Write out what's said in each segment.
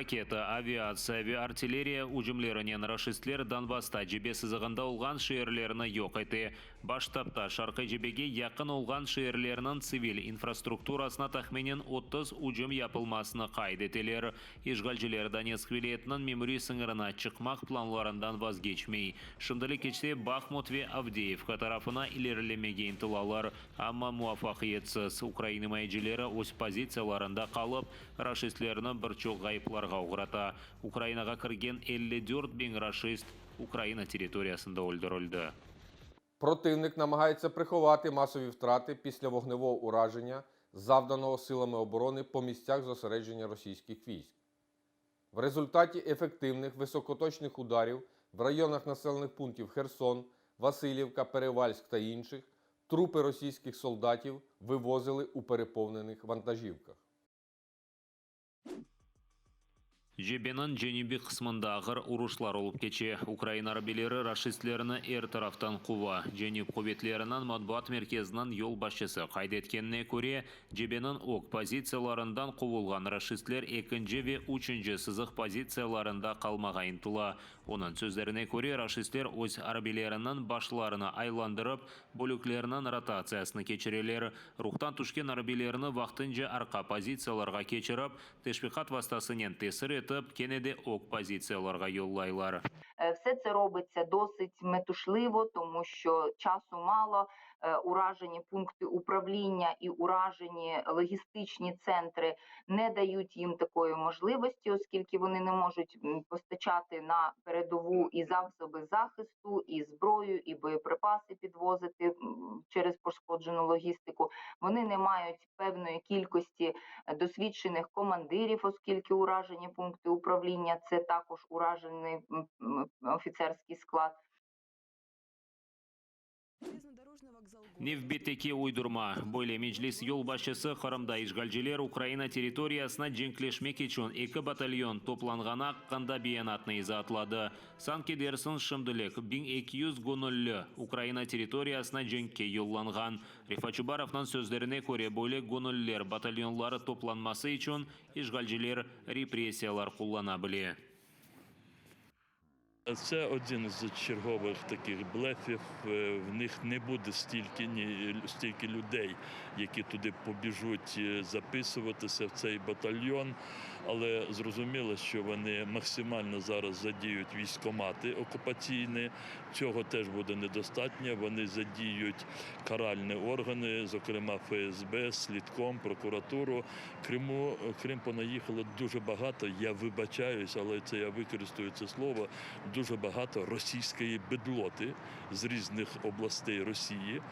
Ракета, авиация ve артиллерия ужимлерінен рашистлер Донбасста жебе сызығында олған шиерлеріні yok еті. Баштапта шарқы жебеге яқын олған шиерлерінің цивил инфраструктурасына тахменен 30 ужым япылмасыны қайд етелер. Ишгалжілер Донецк вилетінің мемори сыңырына чықмақ планларından vazgeçmей. Шындылы кечте Бахмут ve Авдеевка тарапына илерлемеге интылалар. Амма муафақиетсіз Украина мәйджілері өз позицияларында қалып, рашистлеріні бір чоқ ғайыпларға ұғырата. Украинаға кірген 54 бен рашист Украина териториясында өлдірілді. Противник намагається приховати масові втрати після вогневого ураження, завданого силами оборони по місцях зосередження російських військ. В результаті ефективних високоточних ударів в районах населених пунктів Херсон, Васильівка, Перевальськ та інших трупи російських солдатів вивозили у переповнених вантажівках. Жебенің женеби қысмында ағыр ұрышлар олып кече. Украина арбелері рашистлеріні әр тарафтан қуа. Женеп қобетлерінің матбуат мерkezінің yol басшысы қайдеткеніне көре, жебенің ок позицияларындан қуылған рашистлер екінші ве үшінші сызық позицияларында қалмаға интыла. Оның сөздеріне көре, рашистлер өз арбелерінің башларына айландырып, бөліклерінің ротациясыны кечірелер. Рухтан түшкен арбелеріні арқа позицияларға кечіріп, тешпиқат вастасынен тесір етіп, кенеде ок позицияларға йоллайлар. Е, Все це робиться досить метушливо, тому що часу мало. Е, Уражені пункти управління і уражені логістичні центри не дають їм такої можливості, оскільки вони не можуть постачати на передову і засоби захисту, і зброю, і боєприпаси підвозити через пошкоджену логістику. Вони не мають певної кількості е, досвідчених командирів, оскільки уражені пункти управління це також уражений офіцерський склад. невбеттеке уйдурма. Бойле меджлис юл башчысы кырымда ишгалчилер украина территориясына жеңкилешмек үчүн эки батальон топланганы акканда биянатны иза атлады. Санки дерсин шымдылек биң эки жүз украина территориясына жеңкке юлланган. Рифа чубаровдун сөздөрүнө көрө бойле гоноллер батальонлары топланмасы үчүн ишгалчилер репрессиялар куллана биле Це один з чергових таких блефів. Е, В них не буде стільки ні стільки людей, які туди побіжуть е, записуватися в цей батальйон. Але зрозуміло, що вони максимально зараз задіють військомати окупаційні. Цього теж буде недостатньо. Вони задіють каральні органи, зокрема ФСБ, слідком, прокуратуру. Криму Крим понаїхало дуже багато. Я вибачаюсь, але це я використаю це слово. Дуже багато російської бедлоти з різних областей Росії.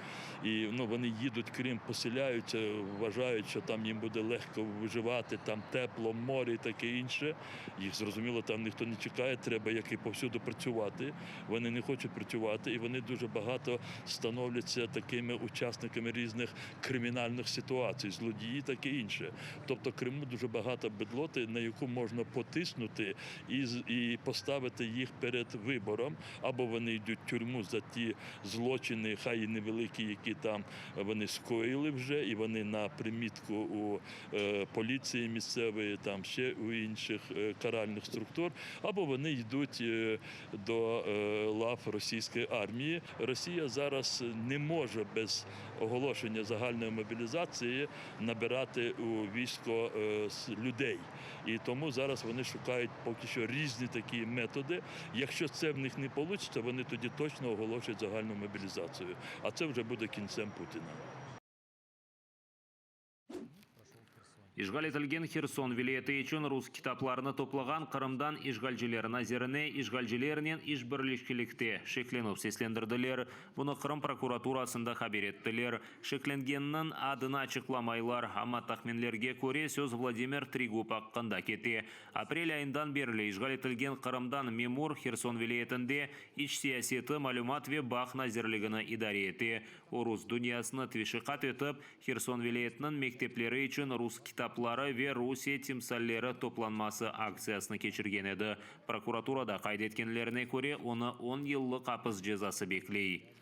І ну, вони їдуть Крим, поселяються, вважають, що там їм буде легко виживати, там тепло, море і таке інше. Їх зрозуміло, там ніхто не чекає, треба як і повсюду працювати. Вони не хочуть працювати, і вони дуже багато становляться такими учасниками різних кримінальних ситуацій, злодії, таке інше. Тобто Криму дуже багато бедлоти, на яку можна потиснути і, і поставити їх перед вибором, або вони йдуть в тюрму за ті злочини, хай і невеликі, які там вони скоїли вже, і вони на примітку у е, поліції місцевої, там ще у інших е, каральних структур, або вони йдуть е, до лав російської армії. Росія зараз не може без оголошення загальної мобілізації набирати у військо людей. І тому зараз вони шукають поки що різні такі методи. Якщо це в них не вийде, вони тоді точно оголошують загальну мобілізацію. А це вже буде кінцем Путіна. Ишғал етілген Херсон вилеті үшін рус китапларыны топлаған Қырымдан ишғалжілер назеріне ишғалжілерінен іш бірлішкілікте шекленіп сеслендірділер. Бұны Қырым прокуратурасында хабер еттілер. Шекленгеннің адына чықламайлар, ама тахменлерге көре сөз Владимир Тригуб аққында кете. Апрель айындан берілі ишғал етілген Қырымдан Мемур Херсон вилетінде іш сиясеті малюмат ве бақ назерлігіні идаре ете. Орус дүниясыны твишиқат Херсон вилетінің мектеплері үшін рус китаплары ве Русия тимсаллері топланмасы акциясыны кечірген еді. Прокуратурада қайдеткенлеріне көре, оны 10 йыллық қапыз жазасы беклей.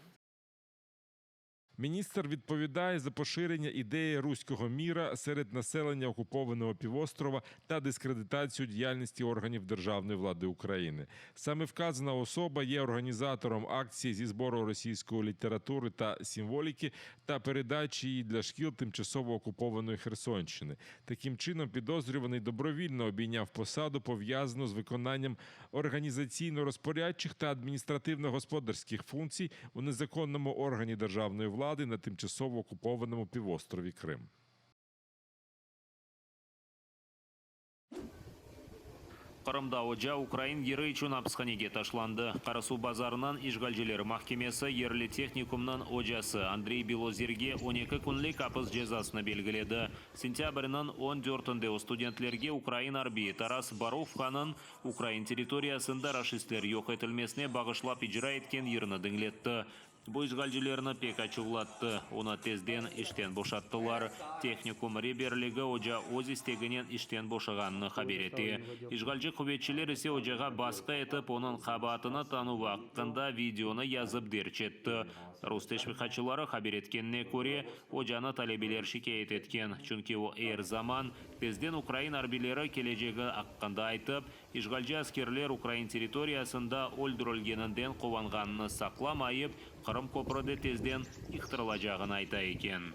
Міністр відповідає за поширення ідеї руського міра серед населення окупованого півострова та дискредитацію діяльності органів державної влади України. Саме вказана особа є організатором акції зі збору російської літератури та символіки та передачі її для шкіл тимчасово окупованої Херсонщини. Таким чином, підозрюваний добровільно обійняв посаду, пов'язану з виконанням організаційно-розпорядчих та адміністративно-господарських функцій у незаконному органі державної влади на тимчасово окупованому півострові Крим. Қырымда Оджа Украин үшін апысханеге ташланды. Қарасу базарынан Ишгалжелер махкемесі ерлі техникумнан Оджасы Андрей Белозерге 12 күнлік апыс жазасыны белгіледі. Сентябрынан 14-нде студентлерге Украин арби Тарас Баровханын Украин территориясында рашистлер yok етілмесіне бағышлап ижра еткен еріні діңлетті. Бұл ишгалжелеріні пек ачуғлатты. Оны тезден іштен бошаттылар. Техникум реберлігі Оджа өз істегінен іштен бошығанны хабер еті. Ишгалжы құветшілер ісе Оджаға басқа етіп, оның қабатыны тану вақытында видеоны язып дерчетті. Рус тешвихатчылары хабер еткеніне көре, Оджаны талебелер шикайет еткен. Чүнки о әр заман тезден Украин арбилері кележегі аққанда айтып, Ишгалжы аскерлер Украин территориясында өлдірілгенінден қованғанны сақламайып, Қырым көпірді тезден иқтырылажағын айта екен.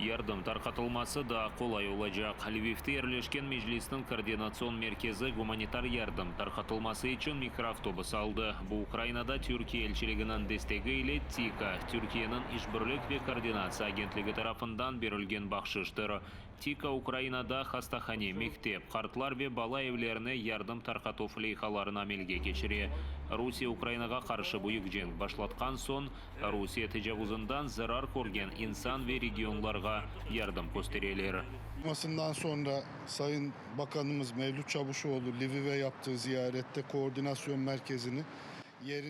Ярдым тарқатылмасы да қолай olacak. Львивте ерлешкен Межлистің координацион меркезі гуманитар ярдым тарқатылмасы үшін микроавтобус алды. Бұл Украинада Түркия елшілігінің дестегі ile ТИКа, Түркияның ішбірлік ве координация агентлігі тарапынан берілген бақшыштыр. ТИКа Украинада хастахане, мектеп, қартлар ве бала евлеріне ярдым тарқату флейхаларын амелге кешіре. Русия Украинаға қаршы бұйық женг башлатқан сон, Русия тежавузындан зарар көрген инсан ve регионларға ярдым көстерелер. Yapmasından sonra Sayın Bakanımız Mevlüt Çavuşoğlu Lviv'e yaptığı ziyarette koordinasyon merkezini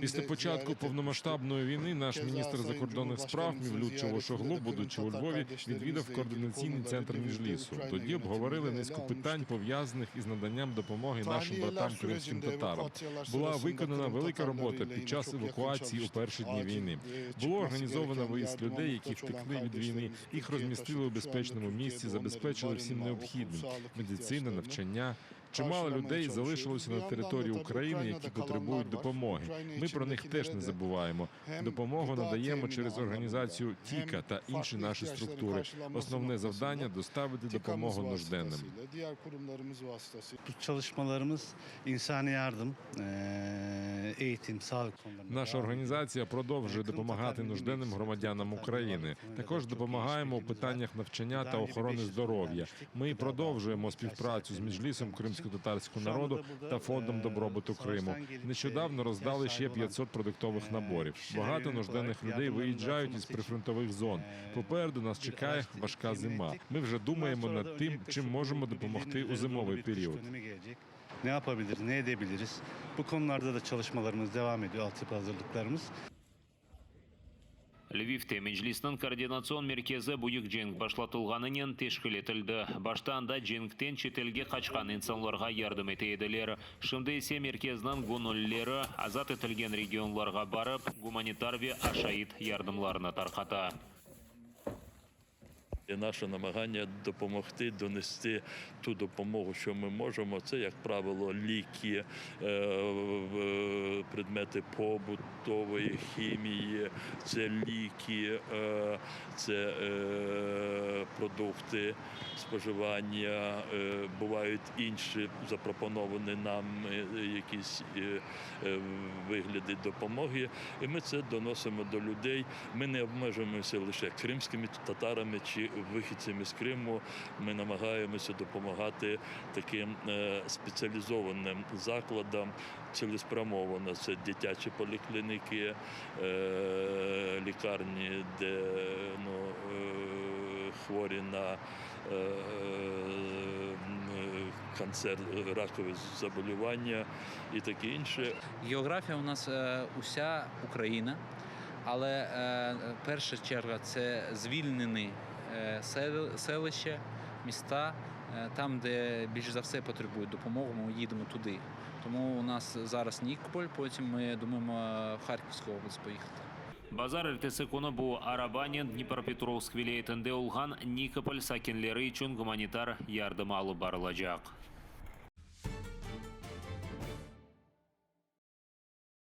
Після початку повномасштабної війни наш міністр закордонних справ Мівлют Чавушоглу, будучи у Львові, відвідав координаційний центр Міжлісу. Тоді обговорили низку питань пов'язаних із наданням допомоги нашим братам кримським татарам. Була виконана велика робота під час евакуації у перші дні війни. e, Було організовано виїзд людей, які втекли від війни. Їх розмістили у безпечному місці, забезпечили всім необхідним медицина, навчання. Чимало людей залишилося на території України, які потребують допомоги. Ми про них теж не забуваємо. Допомогу надаємо через організацію ТІКа та інші наші структури. Основне завдання доставити допомогу нужденним. Bu çalışmalarımız insani yardım, Наша організація продовжує допомагати нужденним громадянам України. Також допомагаємо у питаннях навчання та охорони здоров'я. Ми продовжуємо співпрацю з Міжлісом кримсько-татарського народу та фондом добробуту Криму. Нещодавно роздали ще 500 продуктових наборів. Багато нужденних людей виїжджають із прифронтових зон. Попереду нас чекає важка зима. Ми вже думаємо над тим, чим можемо допомогти у зимовий період. Ne yapabiliriz, ne edebiliriz? Bu konularda da çalışmalarımız devam ediyor, altyapı hazırlıklarımız. Львивте Меджлистің координацион меркезі бұйық женг башлатылғанынен тешкілетілді. Баштанда женгтен шетелге қачқан инсанларға ярдым етеділер. Шымды есе меркезнің гунуллері азат етілген регионларға барып, гуманитар ве ашаид ярдымларына тарқата. І наше намагання допомогти донести ту допомогу, що ми можемо. Це, як правило, ліки, е, предмети побутової хімії, це ліки, е, це е, продукти споживання. е, Бувають інші запропоновані нам е, якісь е, е, вигляди допомоги. І ми це доносимо до людей. Ми не обмежуємося лише кримськими татарами чи вихідцями з Криму. Ми намагаємося допомагати таким е, спеціалізованим закладам цілеспрямовано. Це дитячі поліклініки, е, лікарні, де ну, е, хворі на канцер, ракові заболівання і таке інше. Географія у нас уся Україна, але перша черга це звільнені сел- селища, міста, е, там, де більш за все потребують допомоги, ми їдемо туди. Тому у нас зараз Нікополь, потім ми думаємо в Харківську область поїхати. Базар эртесі күні бұл Арабанин, Днепропетровск вилаетінде улған Никополь сакенлері үшін гуманитар ярдым алып барылacak.